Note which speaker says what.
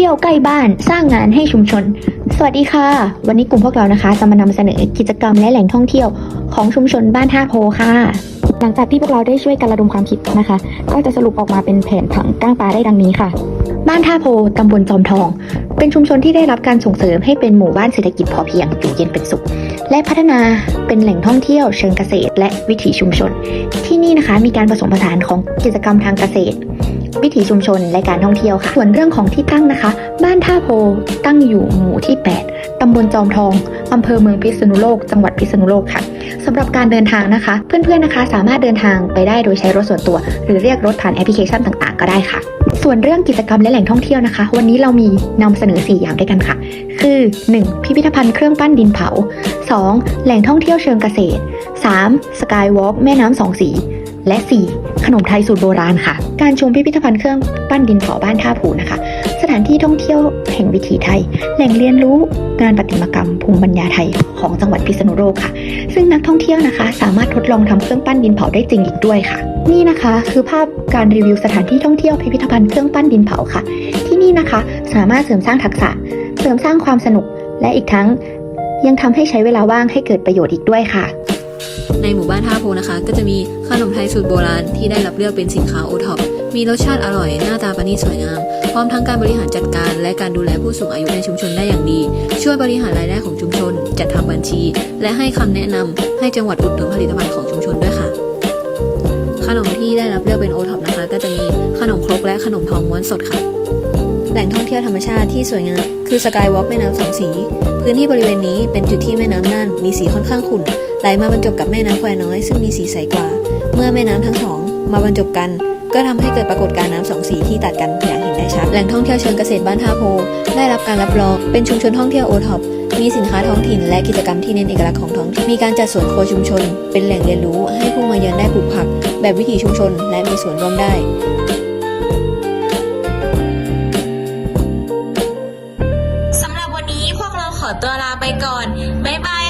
Speaker 1: ที่ยวใกล้บ้านสร้างงานให้ชุมชน สวัสดีค่ะ วันนี้กลุ่มพวกเรานะคะจะมานำเสนอกิจกรรมและแหล่งท่องเที่ยวของชุมชนบ้านท่าโพค่ะ
Speaker 2: หลังจากที่พวกเราได้ช่วยกันระดมความคิดนะคะ ก็จะสรุปออกมาเป็นแผนผังก้างปลาได้ดังนี้ค่ะ
Speaker 1: บ้านท่าโพตำบลจอมทอง เป็นชุมชนที่ได้รับการส่งเสริมให้เป็นหมู่บ้านเศรษฐกิจพอเพียงอยู่เย็นเป็นสุข และพัฒนาเป็นแหล่งท่องเที่ยวเชิงเกษตร และวิถีชุมชน ที่นี่นะคะมีการผสมผสานของกิจกรรมทางเกษตร วิถีชุมชนและการท่องเที่ยวค่ะส่วนเรื่องของที่ตั้งนะคะ บ้านท่าโพตั้งอยู่หมู่ที่ 8 ตำบลจอมทองอำเภอเมืองพิษณุโลก จังหวัดพิษณุโลกค่ะสำหรับการเดินทางนะคะ เพื่อนๆนะคะ สามารถเดินทางไปได้โดยใช้รถส่วนตัว หรือเรียกรถผ่านแอปพลิเคชันต่างๆ ก็ได้ค่ะ ส่วนเรื่องกิจกรรมและแหล่งท่องเที่ยวนะคะ วันนี้เรามีนำเสนอ 4 อย่างด้วยกันค่ะ คือ 1. พิพิธภัณฑ์เครื่องปั้นดินเผา 2. แหล่งท่องเที่ยวเชิงเกษตร 3. สกายวอล์กแม่น้ำสองสี และ 4. ขนมไทยสูตรโบราณค่ะ การชมพิพิธภัณฑ์เครื่องปั้นดินเผาบ้านท่าผูนะคะ สถานที่ท่องเที่ยวแห่งวิถีไทย แหล่งเรียนรู้งานประติมากรรมภูมิปัญญาไทยของจังหวัดพิษณุโลกค่ะ ซึ่งนักท่องเที่ยวนะคะ สามารถทดลองทำเครื่องปั้นดินเผาได้จริงอีกด้วยค่ะ นี่นะคะคือภาพการรีวิวสถานที่ท่องเที่ยวพิพิธภัณฑ์เครื่องปั้นดินเผาค่ะ ที่นี่นะคะสามารถเสริมสร้างทักษะ เสริมสร้างความสนุกและอีกทั้ง ยังทำให้ใช้เวลาว่างให้เกิดประโยชน์อีกด้วยค่ะ
Speaker 3: ในหมู่บ้านท่าโพนะคะ ก็จะมีขนมไทยสูตรโบราณที่ได้รับเลือกเป็นสินค้าโอท็อปมีรสชาติอร่อยหน้าตาประณีตสวยงาม พร้อมทั้งการบริหารจัดการ และการดูแลผู้สูงอายุในชุมชนได้อย่างดี ช่วยบริหารรายได้ของชุมชน จัดทำบัญชี และให้คำแนะนำให้จังหวัดอุดหนุนผลิตภัณฑ์ของชุมชนด้วยค่ะ ขนมที่ได้รับเลือกเป็นโอท็อปนะคะ ก็จะมีขนมครกและขนมทองม้วนสดค่ะแหล่งท่องเที่ยวธรรมชาติที่สวยงามคือสกายวอล์กแม่น้ำสองสี พื้นที่บริเวณนี้เป็นจุดที่แม่น้ำน่านมีสีค่อนข้างขุ่น ไหลมาบรรจบกับแม่น้ำแควน้อยซึ่งมีสีใสกว่า เมื่อแม่น้ำทั้งสองมาบรรจบกัน ก็ทำให้เกิดปรากฏการณ์น้ำสองสีที่ตัดกันอย่างเห็นได้ชัดแหล่งท่องเที่ยวเชิงเกษตรบ้านท่าโพได้รับการรับรองเป็นชุมชนท่องเที่ยวโอท็อปมีสินค้าท้องถิ่นและกิจกรรมที่เน้นเอกลักษณ์ของท้องถิ่นมีการจัดสวนโครัวชุมชน เป็นแหล่งเรียนรู้ให้ผู้มาเยือนได้ปลูกผัก แบบวิถีชุมชนและมีส่วนร่วมได้
Speaker 4: สำหรับวันนี้พวกเราขอตัวลาไปก่อน บ๊ายบาย